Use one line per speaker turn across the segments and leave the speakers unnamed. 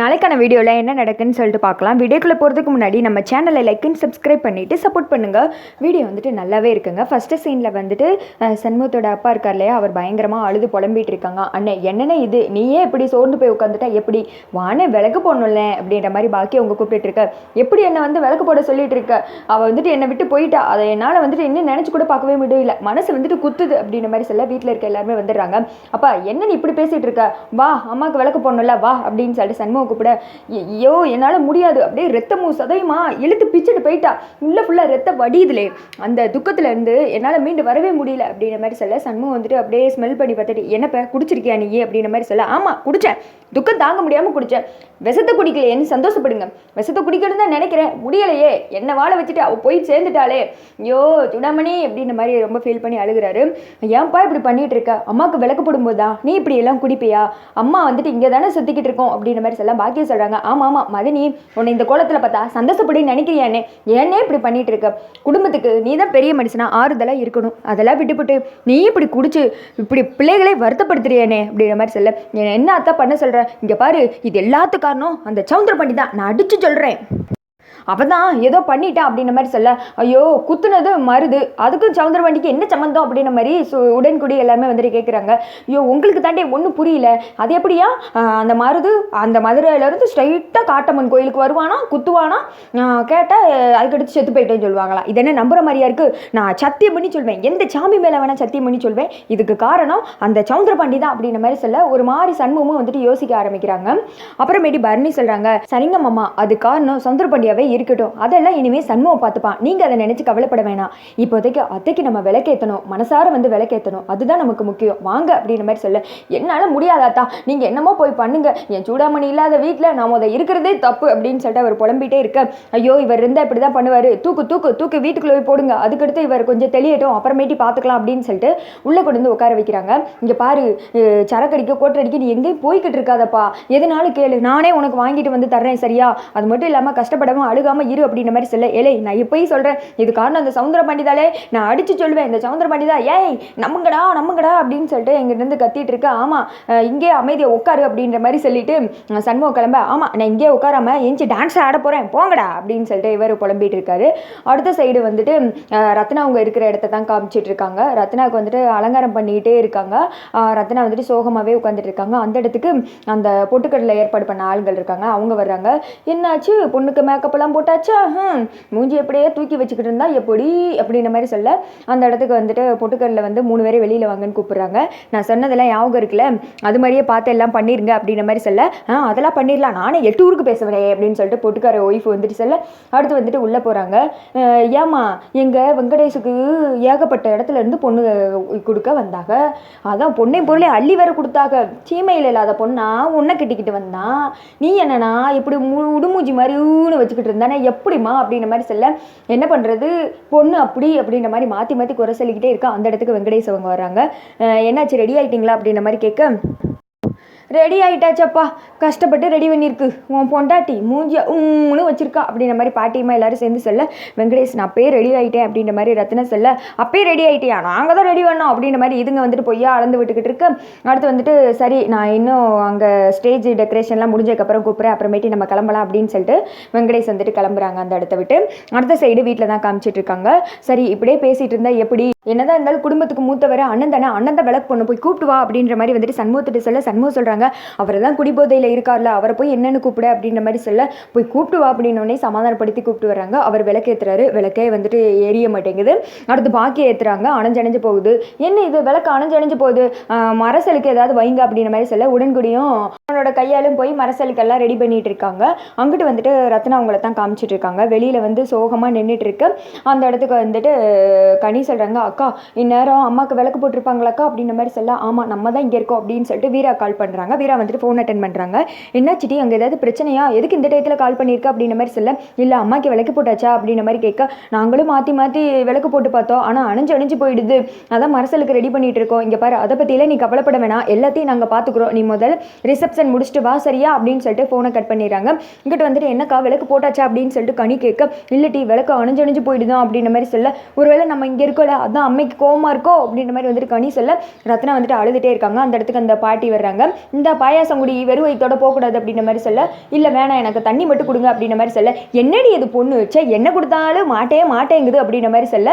நாளைக்கான வீடியோவில் என்ன நடக்குன்னு சொல்லிட்டு பார்க்கலாம். வீடியோக்குள்ளே போகிறதுக்கு முன்னாடி நம்ம சேனலை லைக் அண்ட் சப்ஸ்கிரைப் பண்ணிவிட்டு சப்போர்ட் பண்ணுங்கள் வீடியோ வந்துட்டு நல்லாவே இருக்குங்க. ஃபஸ்ட்டு சீனில் வந்துட்டு சண்முகத்தோட அப்பா இருக்கார் இல்லையா? அவர் பயங்கரமாக அழுது புலம்பிகிட்டு இருக்காங்க. அண்ணே என்னென்ன இது? நீயே இப்படி சோர்ந்து போய் உட்காந்துட்டா எப்படி? வானே விளக்கு போடணும்ல? அப்படின்ற மாதிரி பாக்கி அவங்க கூப்பிட்டு இருக்க. எப்படி என்னை வந்து விளக்கு போட சொல்லிட்டு இருக்க? அவள் வந்துட்டு என்னை விட்டு போயிட்டா. அதை என்னால் வந்துட்டு இன்னும் நினச்சி கூட பார்க்கவே முடியல மனசு வந்துட்டு குத்துது. அப்படின்ற மாதிரி சொல்ல வீட்டில் இருக்க எல்லாருமே வந்துடுறாங்க. அப்பா என்ன நீ இப்படி பேசிகிட்டு இருக்க? வா அம்மாவுக்கு விளக்கு போடணும்ல வா அப்படின்னு சொல்லிட்டு சண்முகம் கூப்பிட ஐயோ என்னால் முடியாது. அப்படியே ரத்தமும் சதயமா இழுத்து பிச்சுட்டு போயிட்டா. உள்ள ஃபுல்லாக ரத்தம் வடியுதுலே. அந்த துக்கத்துல இருந்து என்னால் மீண்டு வரவே முடியல அப்படின்ற மாதிரி சொல்ல சண்முகம் வந்துட்டு அப்படியே ஸ்மெல் பண்ணி பார்த்துட்டு என்னப்ப குடிச்சிருக்கியா நீ? அப்படின்ற மாதிரி சொல்ல ஆமாம் குடித்தேன் துக்கம் தாங்க முடியாமல் குடித்தேன் விஷத்தை குடிக்கலையேன்னு சந்தோஷப்படுங்க. விஷத்தை குடிக்கணும்னு தான் நினைக்கிறேன். முடியலையே. என்ன வாழ வச்சுட்டு அவள் போய் சேர்ந்துட்டாளே. ஐயோ சுடாமணி அப்படின்ற மாதிரி ரொம்ப ஃபீல் பண்ணி அழுகுறாரு. ஏன்பா இப்படி பண்ணிட்டு இருக்க? அம்மாவுக்கு விளக்கு தான் நீ இப்படி எல்லாம் குடிப்பியா? அம்மா வந்துட்டு இங்கே தானே சுற்றிக்கிட்டு இருக்கோம். அப்படின்ற மாதிரி சொல்ல எல்லாம் பாக்கியம் சொல்கிறாங்க ஆமாம் ஆமாம் மதினி உன்னை இந்த கோலத்தில் பார்த்தா சந்தோஷப்படி நினைக்கிறியானே ஏன்னே இப்படி பண்ணிகிட்டு இருக்க? குடும்பத்துக்கு நீ தான் பெரிய மனுஷனா ஆறுதலாக இருக்கணும். அதெல்லாம் விட்டுப்பட்டு நீ இப்படி குடிச்சு இப்படி பிள்ளைகளை வருத்தப்படுத்துறியானே அப்படின்ற மாதிரி சொல்ல. என்ன அத்தா பண்ண சொல்கிற இங்கே பாரு இது எல்லாத்து காரணம். அந்த சவுந்தர பண்ணி தான் நான் அடித்து சொல்கிறேன் அவள் தான் ஏதோ பண்ணிட்டா அப்படின்ற மாதிரி சொல்ல ஐயோ குத்துனது மருது. அதுக்கும் சவுந்தரவண்டிக்கு என்ன சம்மந்தம் அப்படின்ற மாதிரி சு உடன்குடி எல்லாருமே வந்துட்டு கேட்குறாங்க ஐயோ உங்களுக்கு தாண்டி ஒன்றும் புரியல. அது எப்படியா? அந்த மருது அந்த மதுரையிலேருந்து ஸ்ட்ரைட்டாக காட்டம்மன் கோயிலுக்கு வருவானா குத்துவானா? கேட்டால் அதுக்கடுத்து செத்து போயிட்டேன்னு சொல்லுவாங்களா? இது என்ன நம்புற மாதிரியா இருக்குது நான் சத்தியம் பண்ணி சொல்வேன். எந்த சாமி மேலே வேணால் சத்தியம் பண்ணி சொல்வேன். இதுக்கு காரணம் அந்த சவுந்தரபாண்டி தான் அப்படின்ற மாதிரி சொல்ல ஒரு மாதிரி சண்முகமும் வந்துட்டு யோசிக்க ஆரம்பிக்கிறாங்க. அப்புறமேட்டி பரணி சொல்கிறாங்க சரிங்க மாமா அது காரணம் சவுந்தரபாண்டியாவே இருக்கட்டும். அதெல்லாம் இனிமேல் சண்முகம் பார்த்துப்பான். நீங்கள் அதை நினச்சி கவலைப்பட வேணாம். இப்போதைக்கு அத்தைக்கு நம்ம விளக்கேற்றணும் மனசார வந்து விளக்கேற்றணும் அதுதான் நமக்கு முக்கியம். வாங்க அப்படின்ற மாதிரி சொல்ல. என்னால் முடியாதாத்தா நீங்கள் என்னமோ போய் பண்ணுங்க. என் சூடாமணி இல்லாத வீட்டில் நான் முத இருக்கிறதே தப்பு அப்படின்னு சொல்லிட்டு அவர் புலம்பிட்டே இருக்க. ஐயோ இவர் இருந்தால் இப்படி தான் பண்ணுவார். தூக்கு தூக்கு தூக்கு வீட்டுக்குள்ளே போய் போடுங்க. அதுக்கடுத்து இவர் கொஞ்சம் தெளியட்டும். அப்புறமேட்டி பார்த்துக்கலாம் அப்படின்னு சொல்லிட்டு உள்ளே கொண்டு வந்து உட்கார வைக்கிறாங்க. இங்கே பாரு சரக்கடிக்க கோட்டடிக்க நீ எங்கேயும் போய்கிட்டு இருக்காதப்பா. எதுனாலும் கேளு. நானே உனக்கு வாங்கிட்டு வந்து தர்றேன் சரியா? அது மட்டும் இல்லாமல் கஷ்டப்படாமல் அழுகாமல் இரு அப்படின்ற மாதிரி சொல்ல ஏலே நான் இப்போயும் சொல்கிறேன் இது காரணம் அந்த சவுந்தர பாண்டிதாலே. நான் அடிச்சு சொல்லுவேன். இந்த சவுந்தர பாண்டிதா ஏய் நம்புங்கடா நம்புங்கடா அப்படின்னு சொல்லிட்டு எங்கிட்டருந்து கத்திட்டு இருக்கா. ஆமாம் இங்கே அமைதியை உட்காரு அப்படின்ற மாதிரி சொல்லிட்டு சண்முக கிளம்ப ஆமாம் நான் இங்கே உட்காராம எஞ்சி டான்ஸ் ஆட போகிறேன் போங்கடா அப்படின்னு சொல்லிட்டு இவர் புலம்பிட்டு இருக்காரு. அடுத்த சைடு வந்துட்டு ரத்னா அவங்க இருக்கிற இடத்த தான் காமிச்சிட்டு இருக்காங்க. ரத்னாவுக்கு வந்துட்டு அலங்காரம் பண்ணிக்கிட்டே இருக்காங்க. ரத்னா வந்துட்டு சோகமாகவே உட்காந்துட்டு இருக்காங்க. அந்த இடத்துக்கு அந்த பொட்டுக்கடலை ஏற்பாடு பண்ண ஆளுங்கள் இருக்காங்க. அவங்க வர்றாங்க. என்னாச்சு? பொண்ணுக்கு மேக்கப் சோப்பெல்லாம் போட்டாச்சா? ஹம், மூஞ்சி எப்படியே தூக்கி வச்சுக்கிட்டு இருந்தா எப்படி? அப்படின்ற மாதிரி சொல்ல அந்த இடத்துக்கு வந்துட்டு பொட்டுக்கடலை வந்து மூணு பேரை வெளியில் வாங்கன்னு கூப்பிட்றாங்க. நான் சொன்னதெல்லாம் ஞாபகம் இருக்குல்ல? அது மாதிரியே பார்த்து எல்லாம் பண்ணிருங்க அப்படின்ற மாதிரி சொல்ல ஆ அதெல்லாம் பண்ணிடலாம் நானே எட்டு ஊருக்கு பேசுவேன் அப்படின்னு சொல்லிட்டு பொட்டுக்கார ஒய்ஃப் வந்துட்டு சொல்ல அடுத்து வந்துட்டு உள்ளே போகிறாங்க ஏமா எங்கள் வெங்கடேஷுக்கு ஏகப்பட்ட இடத்துல இருந்து பொண்ணு கொடுக்க வந்தாங்க. அதான் பொண்ணை பொருளை அள்ளி வேற கொடுத்தாங்க. சீமையில் இல்லாத பொண்ணா உன்னை கட்டிக்கிட்டு வந்தான் நீ என்னன்னா இப்படி மு உடுமூஞ்சி மாதிரி ஊன்னு வச்சுக்கிட்டு இருந்தானே எப்படிம்மா அப்படின்ற மாதிரி சொல்ல என்ன பண்ணுறது பொண்ணு அப்படி அப்படின்ற மாதிரி மாற்றி மாற்றி குறை சொல்லிக்கிட்டே இருக்கா. அந்த இடத்துக்கு வெங்கடேஷ் அவங்க வராங்க என்னாச்சு ரெடி ஆயிட்டீங்களா அப்படின்ற மாதிரி கேட்க ரெடி ஆகிட்டாச்சப்பா கஷ்டப்பட்டு ரெடி பண்ணியிருக்கு. உன் பொண்டாட்டி மூஞ்சியா உம்னு வச்சிருக்கா. அப்படின்ற மாதிரி பாட்டியம்மா எல்லோரும் சேர்ந்து சொல்ல வெங்கடேஷ் நான் அப்பயே ரெடி ஆகிட்டேன் அப்படின்ற மாதிரி ரத்னா சொல்ல அப்பயே ரெடி ஆகிட்டியா நாங்கள் தான் ரெடி பண்ணோம். அப்படின்ற மாதிரி இதுங்க வந்துட்டு பொய்யா அளந்து விட்டுக்கிட்டு இருக்கு. அடுத்து வந்துட்டு சரி நான் இன்னும் அங்கே ஸ்டேஜ் டெக்கரேஷன்லாம் முடிஞ்சதுக்கப்புறம் கூப்பிட்றேன். அப்புறமேட்டி நம்ம கிளம்பலாம். அப்படின்னு சொல்லிட்டு வெங்கடேஷ் வந்துட்டு கிளம்புறாங்க அந்த இடத்த விட்டு. அடுத்த சைடு வீட்டில் தான் காமிச்சிட்டு இருக்காங்க. சரி இப்படியே பேசிகிட்டு இருந்தால் எப்படி என்னதான் இருந்தாலும் குடும்பத்துக்கு மூத்தவர் அண்ணன் தானே அண்ணன் விளக்கு பொண்ணு போய் கூப்பிட்டு வா அப்படின்ற மாதிரி வந்துட்டு சண்முகத்திட்ட சொல்ல சண்முகம் சொல்கிறாங்க அவர் தான் குடிபோதையில் இருக்கார்ல அவரை போய் என்னென்னு கூப்பிட அப்படின்ற மாதிரி சொல்ல போய் கூப்பிட்டு வா அப்படின்னோடனே சமாதானப்படுத்தி கூப்பிட்டு வர்றாங்க. அவர் விளக்கு ஏற்றுறாரு விளக்கே வந்துட்டு எரிய மாட்டேங்குது. அடுத்து பாக்கி ஏற்றுறாங்க அணைஞ்சணைஞ்சு போகுது. என்ன இது? விளக்கு அணைஞ்சணைஞ்சு போகுது. மரசலுக்கு ஏதாவது வைங்க அப்படின்ற மாதிரி சொல்ல உடன்குடியும் அவனோட கையாலும் போய் மரசலுக்கெல்லாம் ரெடி பண்ணிட்டு இருக்காங்க. அங்கிட்டு வந்துட்டு ரத்னா அவங்கள தான் காமிச்சிட்டு இருக்காங்க. வெளியில் வந்து சோகமாக நின்றுட்டு இருக்கு. அந்த இடத்துக்கு வந்துட்டு கனி சொல்கிறாங்க அக்கா இந்நேரம் அம்மாவுக்கு விளக்கு போட்டிருப்பாங்களாக்கா? அப்படின்ற மாதிரி சொல்ல ஆமாம் நம்ம தான் இங்கே இருக்கோம் அப்படின்னு சொல்லிட்டு வீரா கால் பண்ணுறாங்க வீரா வந்துட்டு ஃபோன் அட்டன் பண்ணுறாங்க என்ன சிட்டி அங்கே ஏதாவது பிரச்சனையா? எதுக்கு இந்த டயத்தில் கால் பண்ணியிருக்க? அப்படின்ற மாதிரி சொல்ல இல்லை அம்மாக்கு விளக்கு போட்டாச்சா? அப்படின்ற மாதிரி கேட்க நாங்களும் மாற்றி மாற்றி விளக்கு போட்டு பார்த்தோம். ஆனால் அணிஞ்சு அணிஞ்சு போயிடுது. அதான் மரசலுக்கு ரெடி பண்ணிட்டு இருக்கோம். இங்கே பாரு அதை பற்றியெல்லாம் நீ கவலைப்பட வேணாம். எல்லாத்தையும் நாங்கள் பார்த்துக்குறோம். நீ முதல் ரிசப்ஷன் முடிச்சுட்டு வா சரியா? அப்படின்னு சொல்லிட்டு ஃபோனை கட் பண்ணிடுறாங்க. இங்கிட்ட வந்துட்டு என்னக்கா விளக்கு போட்டாச்சா? அப்படின்னு சொல்லிட்டு கனி கேட்க இல்லை டி விளக்கு அணிஞ்சு அணிஞ்சு போயிடுதான் அப்படின்ற மாதிரி சொல்ல ஒருவேளை நம்ம இங்கே இருக்கோம்ல அதான் அம்மைக்கு கோமா இருக்கோ அப்படின்ற மாதிரி வந்துட்டு கனி சொல்ல ரத்னா வந்துட்டு அழுதுகிட்டே இருக்காங்க. அந்த இடத்துக்கு அந்த பாட்டி வர்றாங்க. இந்த பாயாசம் குடி வெறும் இதோட போகக்கூடாது அப்படின்ற மாதிரி சொல்ல இல்லை வேணாம் எனக்கு தண்ணி மட்டும் கொடுங்க அப்படின்ற மாதிரி சொல்ல என்னடி இது பொண்ணு? வச்சா என்ன கொடுத்தாலும் மாட்டே மாட்டேங்குது அப்படின்ற மாதிரி சொல்ல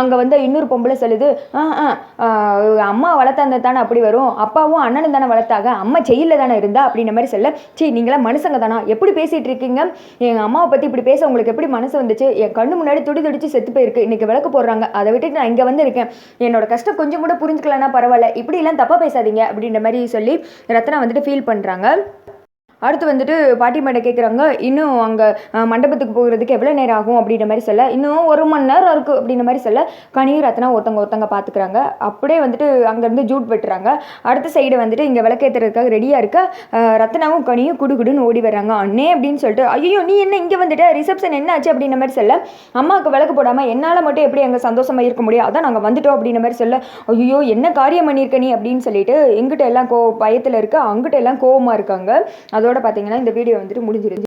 அங்கே வந்து இன்னொரு பொம்பளை சொல்லுது ஆ அம்மா வளர்த்தாந்த தானே அப்படி வரும். அப்பாவும் அண்ணனும் தானே வளர்த்தாங்க. அம்மா செயலில் தானே இருந்தா அப்படின்ற மாதிரி சொல்ல சரி நீங்களாம் மனுஷங்க தானா? எப்படி பேசிகிட்டு இருக்கீங்க? எங்கள் அம்மாவை பற்றி இப்படி பேச உங்களுக்கு எப்படி மனசு வந்துச்சு? என் கண்ணு முன்னாடி துடி துடிச்சு செத்து போயிருக்கு. இன்னைக்கு விளக்கு போடுறாங்க. அதை விட்டுட்டு நான் இங்கே வந்து இருக்கேன் என்னோட கஷ்டம் கொஞ்சம் கூட புரிஞ்சுக்கலன்னா பரவாயில்ல. இப்படிலாம் தப்பாக பேசாதீங்க அப்படின்ற மாதிரி சொல்லி ரத்னா வந்துட்டு ஃபீல் பண்ணுறாங்க அடுத்து வந்துட்டு பாட்டி கேட்குறாங்க இன்னும் அங்கே மண்டபத்துக்கு போகிறதுக்கு எவ்வளோ நேரம் ஆகும்? அப்படின்ற மாதிரி சொல்ல இன்னும் ஒரு மணி நேரம் இருக்குது அப்படின்ற மாதிரி சொல்ல கனியும் ரத்னா ஒருத்தவங்க ஒருத்தவங்க பார்த்துக்குறாங்க அப்படியே வந்துட்டு அங்கேருந்து ஜூட் வெட்டுறாங்க. அடுத்த சைடு வந்துட்டு இங்கே விளக்கேற்றுறதுக்காக ரெடியாக இருக்க ரத்னாவும் கனியும் குடுகுடுன்னு ஓடி வர்றாங்க. அண்ணே அப்படின்னு சொல்லிட்டு ஐயோ நீ என்ன இங்கே வந்துட்ட? ரிசப்ஷன் என்ன ஆச்சு? அப்படின்ற மாதிரி சொல்ல அம்மாவுக்கு விளக்கு போடாமல் என்னால் மட்டும் எப்படி அங்கே சந்தோஷமாக இருக்க முடியும்? அதான் நாங்கள் வந்துட்டோம் அப்படின்ற மாதிரி சொல்ல ஐயோ என்ன காரியம் பண்ணியிருக்க நீ? அப்படின்னு சொல்லிட்டு எங்கிட்ட எல்லாம் கோ பயத்தில் இருக்க அங்கிட்ட எல்லாம் கோவமாக இருக்காங்க. அது அதோட பார்த்தீங்கன்னா இந்த வீடியோ வந்துட்டு முடிஞ்சிருச்சு.